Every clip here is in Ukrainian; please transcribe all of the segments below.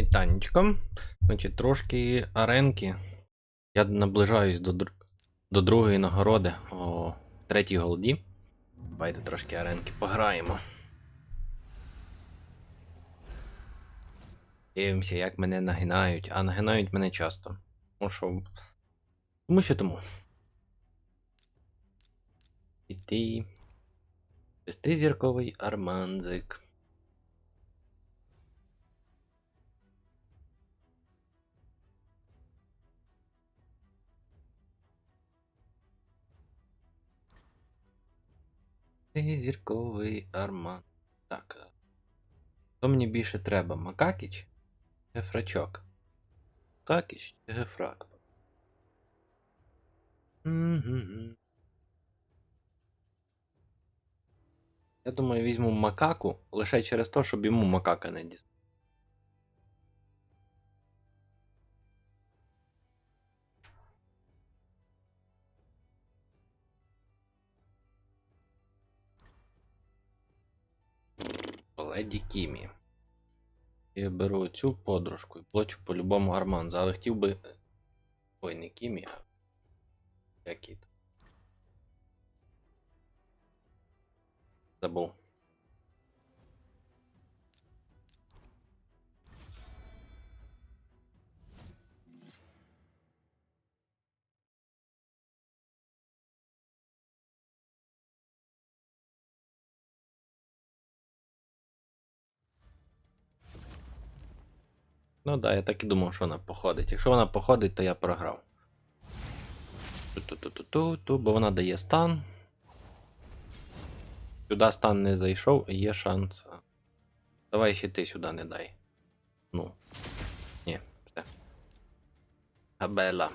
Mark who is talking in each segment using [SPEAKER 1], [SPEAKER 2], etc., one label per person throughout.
[SPEAKER 1] Вітанечко. Значить, трошки аренки. Я наближаюсь до, до другої нагороди о третій голді. Давайте трошки аренки пограємо. Дивимося, як мене нагинають, а нагинають мене часто. Тому що. Тому що тому. Іти. Шестизірковий арманзик. Шестизірковий арман. Так. Хто Що мені більше треба? Макакіч? Гефрачок. Макакіч чи гефрак? Я думаю, візьму макаку лише через те, щоб йому макака не дістати. Кімі. Я беру цю подружку і плачу по-любому гарман, Але хотів би. Ой, не Кімі, а. Якіт. Забув. Ну да, я так і думав, що вона походить. Якщо вона походить, то я програв. Ту-ту-ту-ту-ту, бо вона дає стан. Сюди стан не зайшов, є шанс. Давай ще ти сюди не дай. Ну. Ні, все. Абела.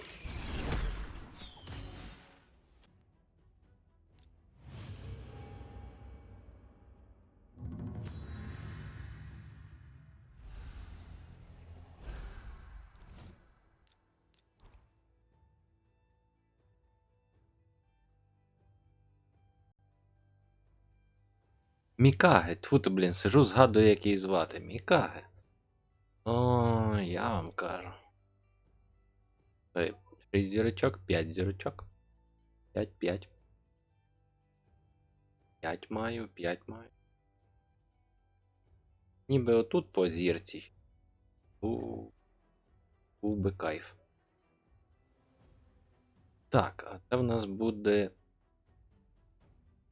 [SPEAKER 1] Мікаге, тьфу ти, блін, сижу, згадую, як її звати. Мікаге. О, я вам кажу. Ой, 6 зірочок, 5 зірочок. 5, 5. 5 маю, 5 маю. Ніби отут по зірці. У. Був би кайф. Так, а це в нас буде.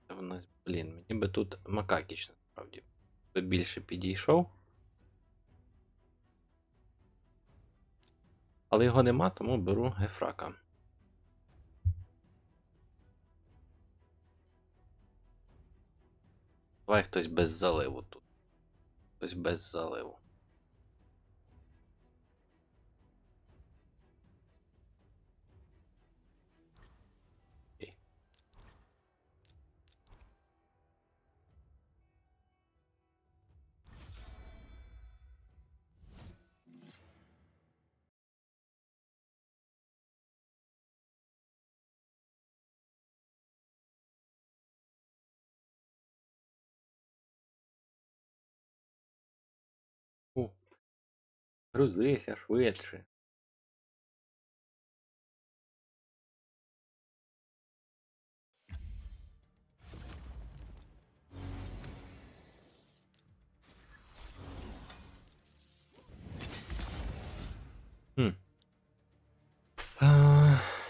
[SPEAKER 1] Це в нас, блін, мені би тут макакіч насправді. Більше підійшов. Але його нема, тому беру гефрака. Давай хтось без заливу тут. Хтось без заливу. Грузися швидше.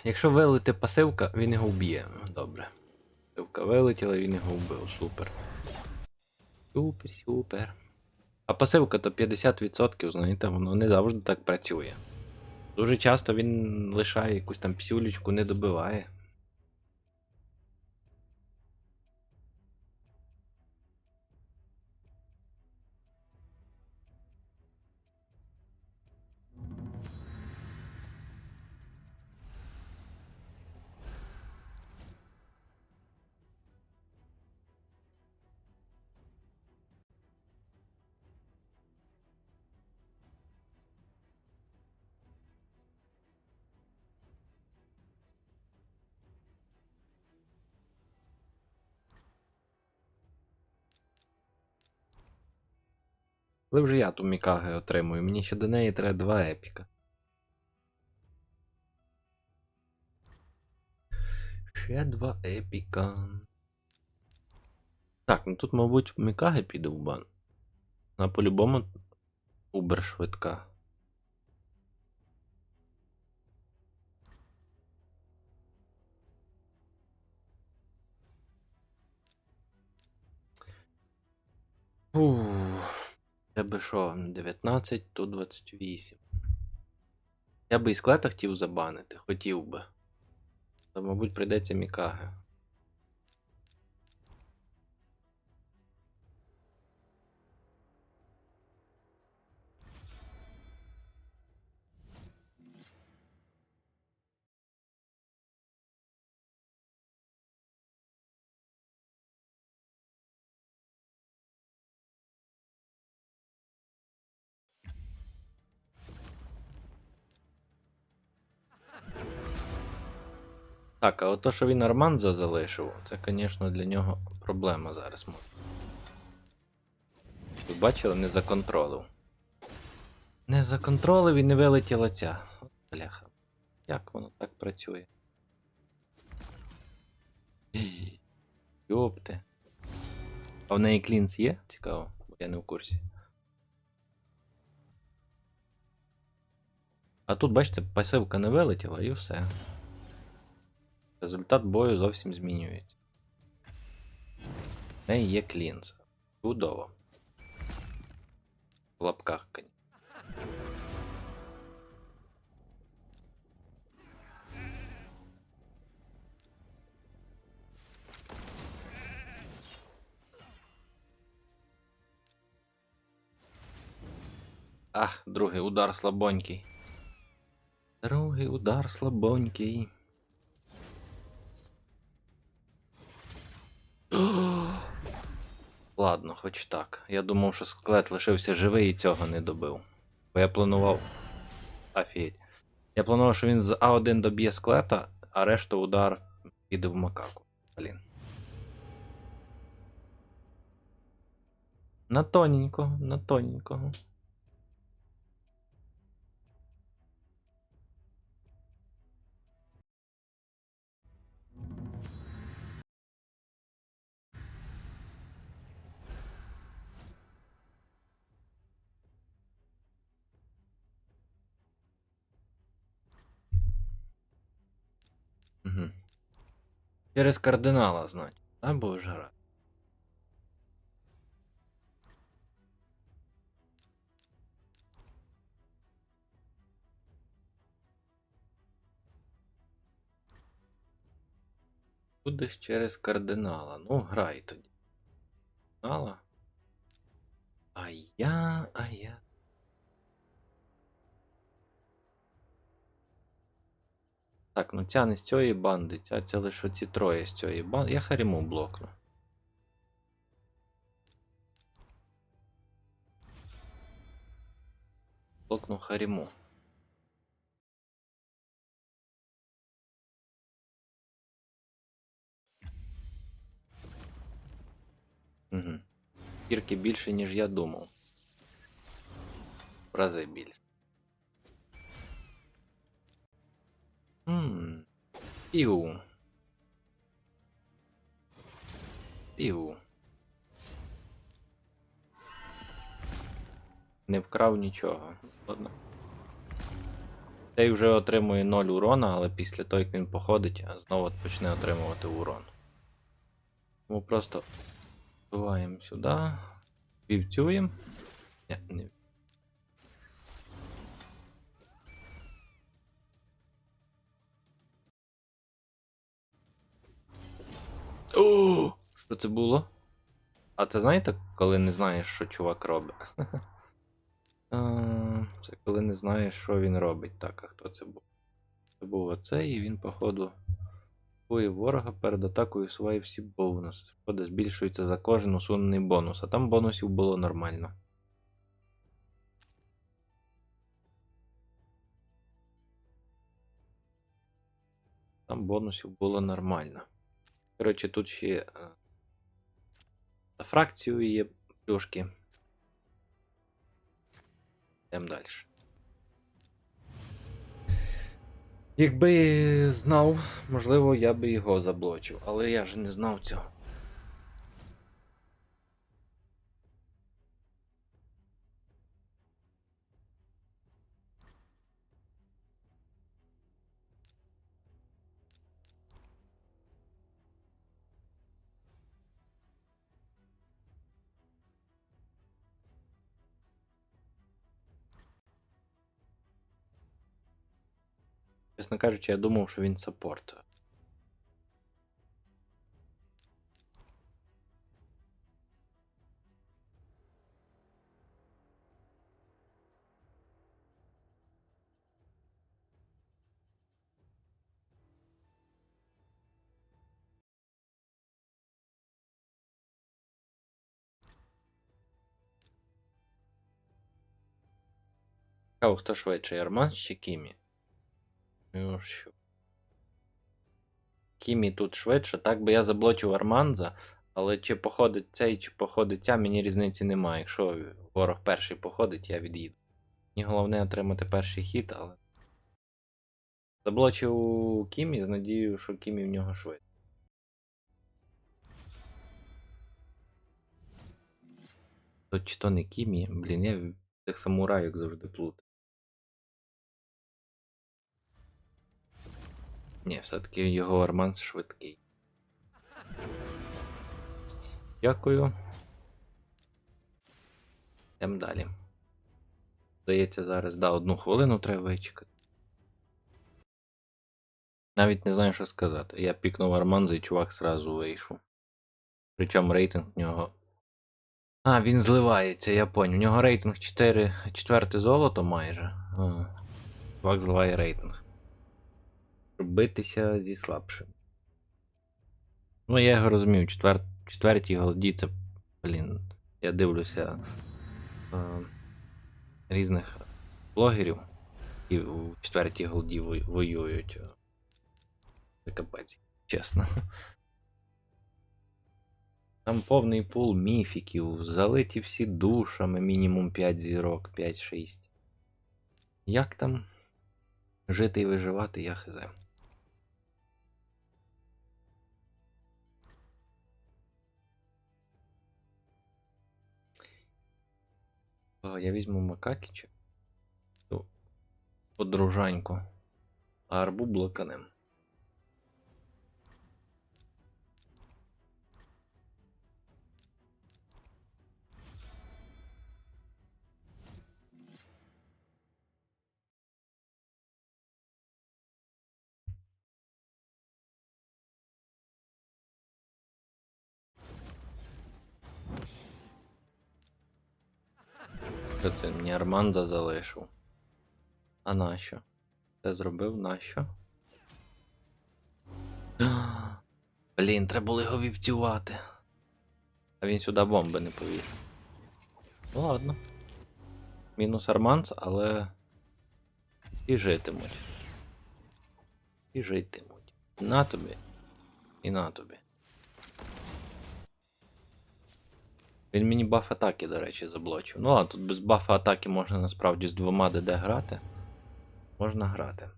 [SPEAKER 1] Якщо вилити пасивка, він його вб'є. Добре. Пасивка вилетіла, він його вбив. Супер. Супер, супер. А пасивка то 50%, знаєте, воно не завжди так працює. Дуже часто він лишає якусь там псюлечку, не добиває. Коли вже я ту Мікаги отримую, мені ще до неї треба два епіка. Ще два епіка. Так, ну тут, мабуть, Мікаги піде в бан. А по-любому Убер швидка. Ух. Тебе що, 19, то 28. Я би і склета хотів забанити, хотів би. Та, мабуть, прийдеться Мікаги. Так, а от то, що він Арманза залишив, це, звісно, для нього проблема зараз. Ви бачили, не законтролив. Не законтролив і не вилетіла ця. От Бляха. Як воно так працює? Йопте. А в неї клінц є? Цікаво, бо я не в курсі. А тут, бачите, пасивка не вилетіла і все. Результат бою зовсім змінюється. В неї є клінца. Чудово. В лапках, конечно. Ах, другий удар слабонький. Другий удар слабонький. Ладно, хоч так. Я думав, що склет лишився живий і цього не добив. Бо я планував. Офігеть. Я планував, що він з А1 доб'є склета, а решта удар піде в макаку. Блін. На тоненького, на тоненького. Через кардинала, значить. А боже рад. Будеш через кардинала. Ну, грай тоді. Кардинала. А я, а я. Так, ну ця не з цієї банди, ця це лише ці троє з цієї банди. Я Харіму блокну. Блокну Харіму. Угу. Кірки більше, ніж я думав. В рази більше. Ммм. Піу. Не вкрав нічого. Ладно. Цей вже отримує 0 урона, але після того, як він походить, знову почне отримувати урон. Тому просто вбиваємо сюди. Вівцюємо. Ні, не що це було? А це знаєте, коли не знаєш, що чувак робить? Це коли не знаєш, що він робить. Так, а хто це був? Це був оцей, і він, походу, атакує ворога перед атакою усуває всі бонуси. Шкода збільшується за кожен усунений бонус, а там бонусів було нормально. Там бонусів було нормально. Коротше, тут ще фракцію є плюшки. Йдемо далі. Якби знав, можливо, я би його заблочив, але я ж не знав цього. Чесно кажучи, я думав, що він саппорт. Хто швидше, Арман чи Кімі? Кімі тут швидше, так би я заблочив Арманза, але чи походить цей, чи походить ця, мені різниці немає. Якщо ворог перший походить, я від'їду. Мені головне отримати перший хід, але. Заблочив Кімі з надією, що Кімі в нього швидше. То чи то не Кімі, блін, я цих самураїв завжди плутаю. Ні, все-таки його Арман швидкий. Дякую. Йдемо далі. Здається, зараз да, одну хвилину треба вичекати. Навіть не знаю, що сказати. Я пікнув Арманза і чувак сразу вийшов. Причому рейтинг в нього. А, він зливається, я понял. У нього рейтинг 4, четверте золото майже. А, чувак зливає рейтинг битися зі слабшим. Ну, я його розумію, четвер... четвертій голді це, блін, я дивлюся е... різних блогерів, які у четвертій голді вой- воюють. Це капець, чесно. Там повний пул міфіків, залиті всі душами, мінімум 5 зірок, 5-6. Як там жити і виживати, я хз. Я візьму Макакіча. Подружаньку. А арбу блоканем. Що це мені Арманда залишив? А нащо? Це зробив нащо? Блін, треба було його вівцювати. А він сюди бомби не повів. Ну ладно. Мінус Арманс, але. І житимуть. І житимуть. На тобі. І на тобі. Він мені баф атаки, до речі, заблочив. Ну а тут без бафа атаки можна насправді з двома ДД грати. Можна грати.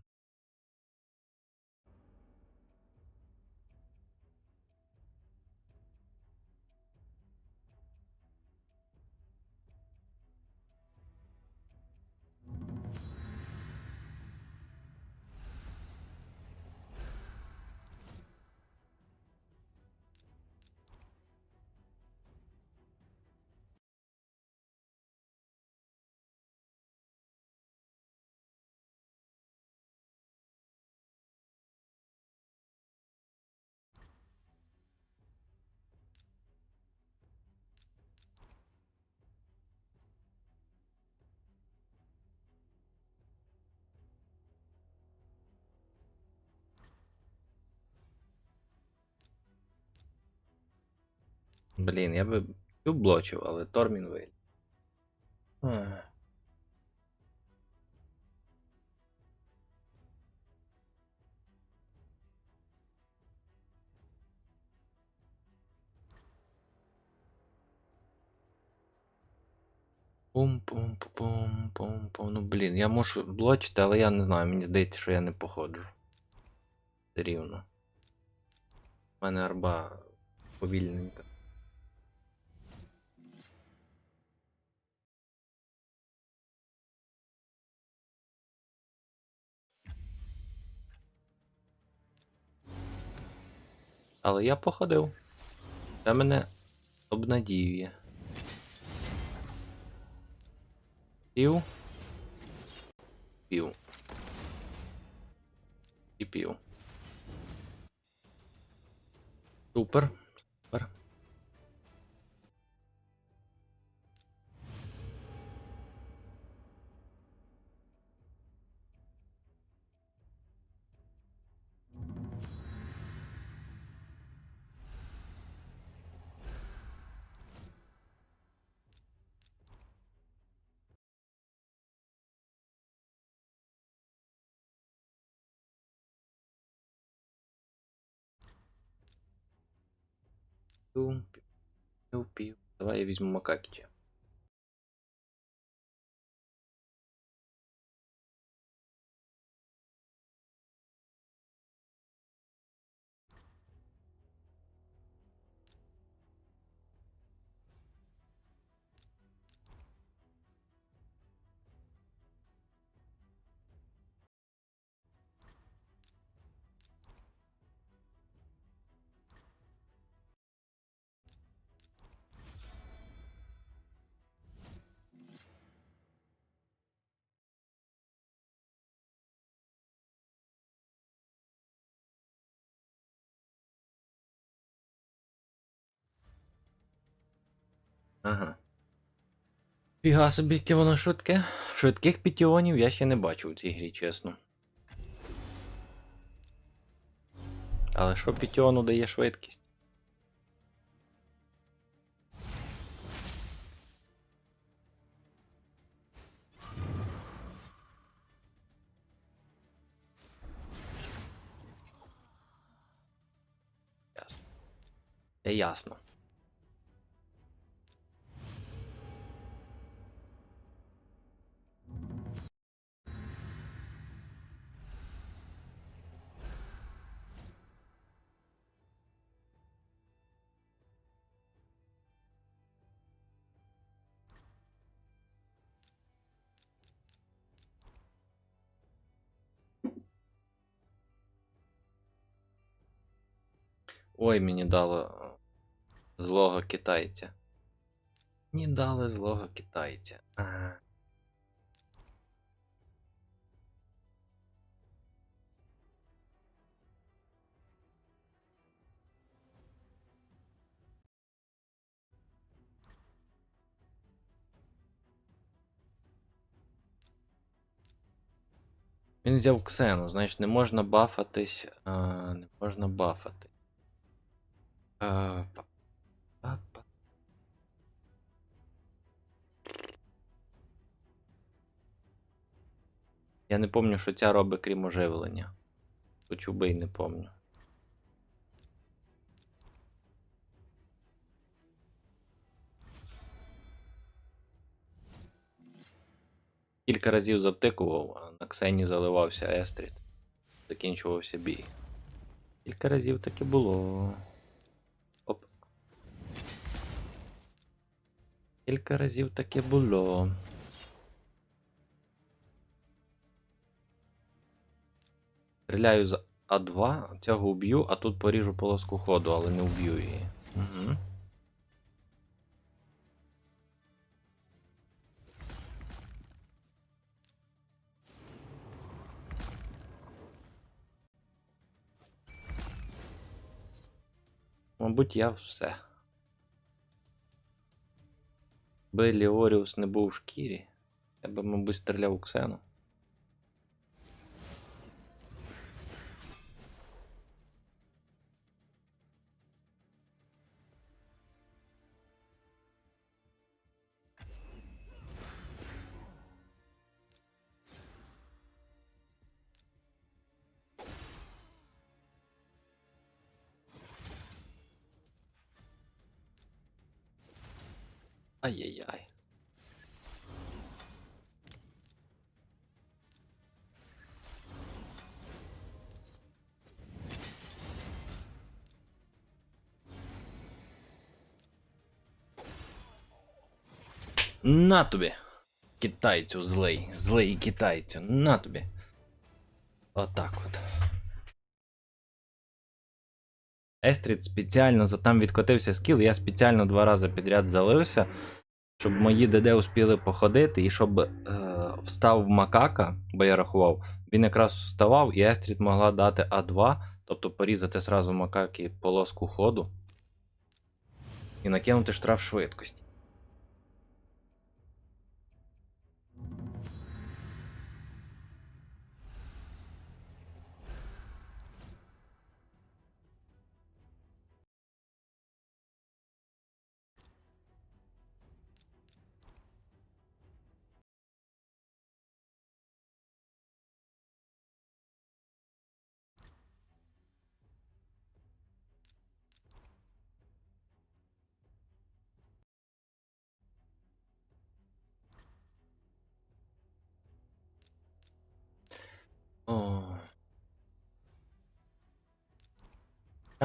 [SPEAKER 1] Блін, я би блочив, але Тормін виль. Пум-пум-пум-пум-пум. Ну блін, я можу блочити, але я не знаю, мені здається, що я не походжу. Рівно. У мене арба повільненька. Але я походив. Це мене обнадіює. Пів. Пів. І пів. Супер. Пів. Давай я візьму Макакіча. Ага. Фіга собі, яке воно швидке. Швидких пітіонів я ще не бачив у цій грі, чесно. Але що пітіону дає швидкість? Ясно. Це ясно. Ой, мені дало е, злого китайця. Мені дали злого китайця. Ага. Він взяв ксену, значить не можна бафатись. А, не можна бафати. Па- Я не пам'ятаю, що ця робить крім оживлення. Хоч убий не пам'ятаю. Кілька разів завтикував, а на Ксені заливався Естрід. Закінчувався бій. Кілька разів таки було. Кілька разів таке було. Стріляю з А2, цього вб'ю, а тут поріжу полоску ходу, але не вб'ю її. Угу. Мабуть, я все. Би Ліоріус не був в шкірі. Я би, мабуть, стріляв у Ксену. На тобі. Китайцю злий, злий китайцю, на тобі. Отак от. Естрід спеціально там відкотився скіл, я спеціально два рази підряд залився, щоб мої ДД успіли походити, і щоб е, встав макака, бо я рахував, він якраз вставав, і Естрід могла дати А2, тобто порізати сразу макаки полоску ходу і накинути штраф швидкості.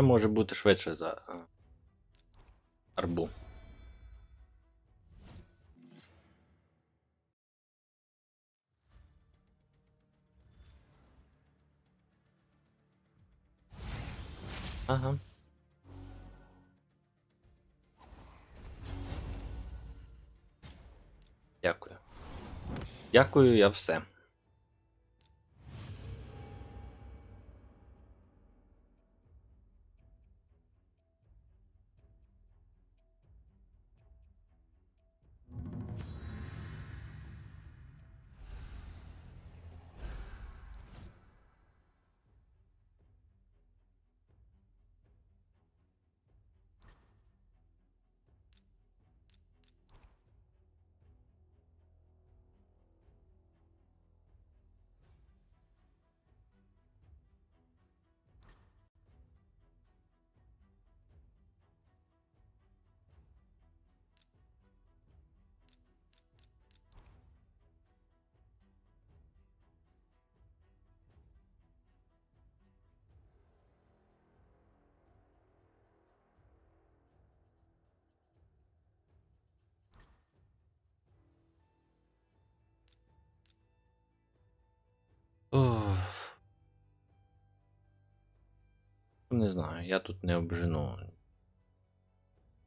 [SPEAKER 1] Це може бути швидше за е, арбу. Ага. Дякую. Дякую, я все. Не знаю, я тут не обжену.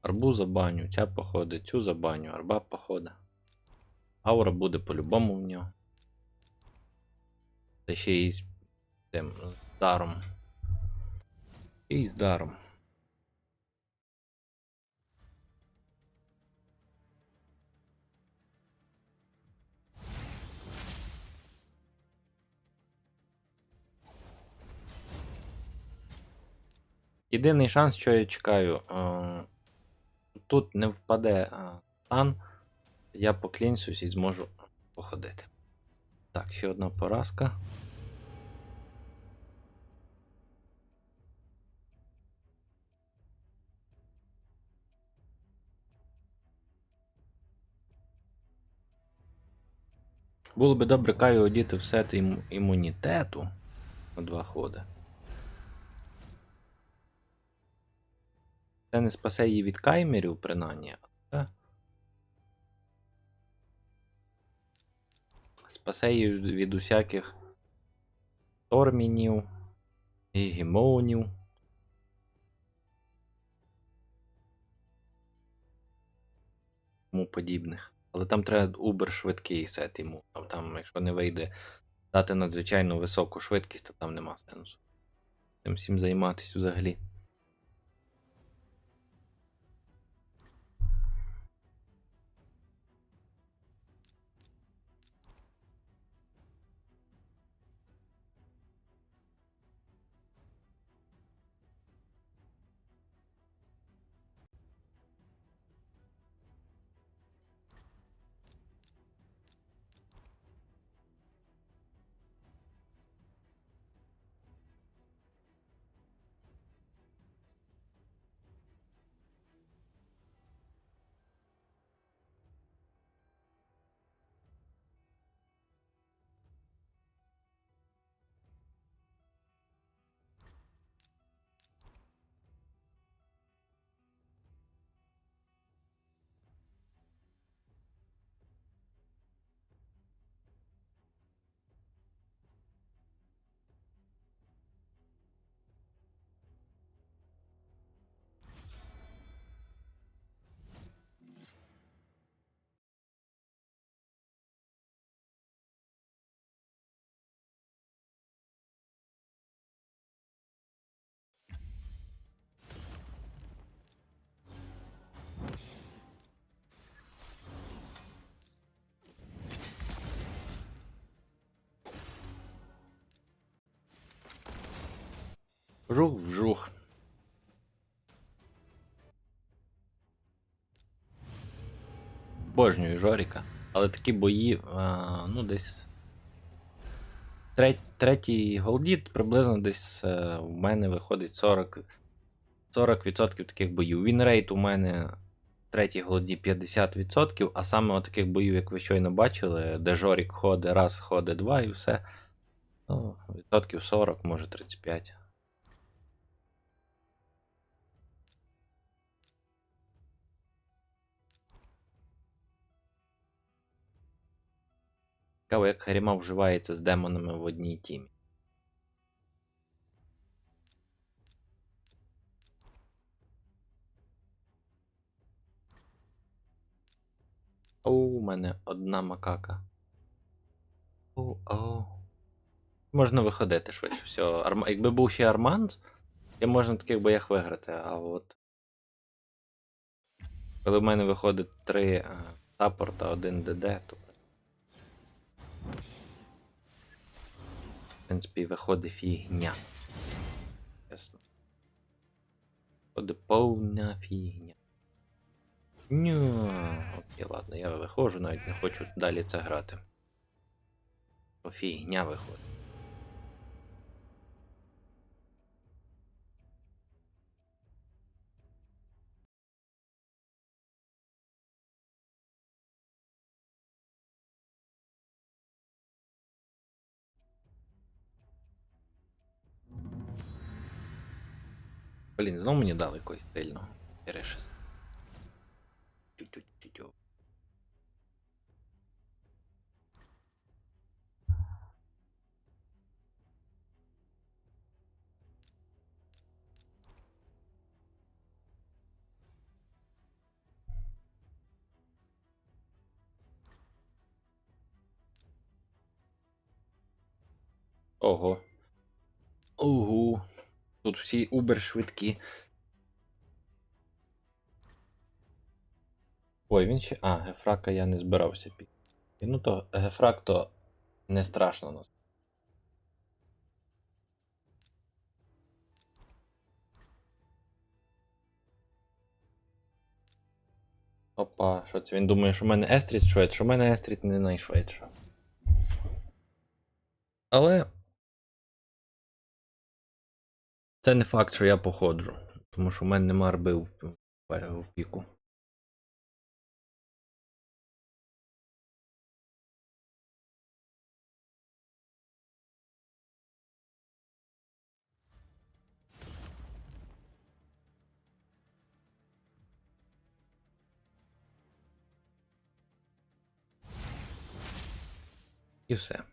[SPEAKER 1] Арбу забаню, ця походить, цю забаню, арба походить. Аура буде по-любому в нього. Та ще й з тим з даром. І з даром. Єдиний шанс, що я чекаю, е, тут не впаде е, стан, я поклінцюсь і зможу походити. Так, ще одна поразка. Було би добре Каю одіти в сет імунітету на два ходи. Це не спасе її від каймерів, принаймні, але спасе її від усяких тормінів і гімонів. Тому подібних. Але там треба убер швидкий сет йому. Там, там, якщо не вийде дати надзвичайно високу швидкість, то там нема сенсу. Цим всім займатися взагалі. Вжух, вжух. Божнюю Жоріка. Але такі бої, а, ну, десь. Треть, третій голдіт приблизно десь е, у мене виходить 40, 40% таких боїв. Вінрейт у мене третій голоді 50%, а саме от таких боїв, як ви щойно бачили, де Жорік ходить раз, ходить два і все. Ну, відсотків 40, може 35. Цікаво, як Харіма вживається з демонами в одній тімі. О, у мене одна макака. О, о. Можна виходити швидше. Все. Арма... Якби був ще Арманс, я можна в таких боях виграти, а от. Коли в мене виходить три е, саппорта, один ДД, то. Принципі, виходить фігня. Ясно. Виходить повна фігня. Ню. Окей, ладно, я виходжу, навіть не хочу далі це грати. Фігня виходить. Блін, знову мені дали стильного. Перешест. Ого. Ого. Тут всі Uber швидкі. Ой, він ще. А, гефрака я не збирався під. Ну то гефрак то не страшно нас. Опа, що це? Він думає, що в мене Естріт швидше, у мене Естріт не найшвидше. Але. Це не факт, що я походжу. Тому що в мене нема арби в, в, піку. І все.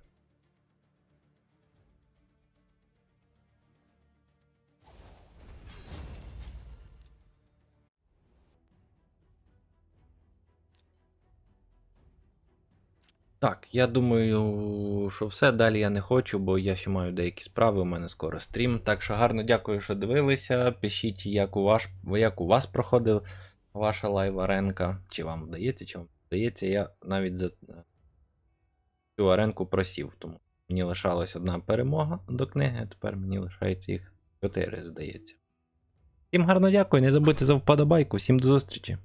[SPEAKER 1] Так, я думаю, що все. Далі я не хочу, бо я ще маю деякі справи, у мене скоро стрім. Так що гарно дякую, що дивилися. Пишіть, як у, ваш, як у вас проходила ваша лайв-аренка. Чи вам вдається, чи вам вдається. Я навіть за цю аренку просів, тому мені лишалась одна перемога до книги, а тепер мені лишається їх чотири, здається. Всім гарно дякую, не забудьте за вподобайку, всім до зустрічі!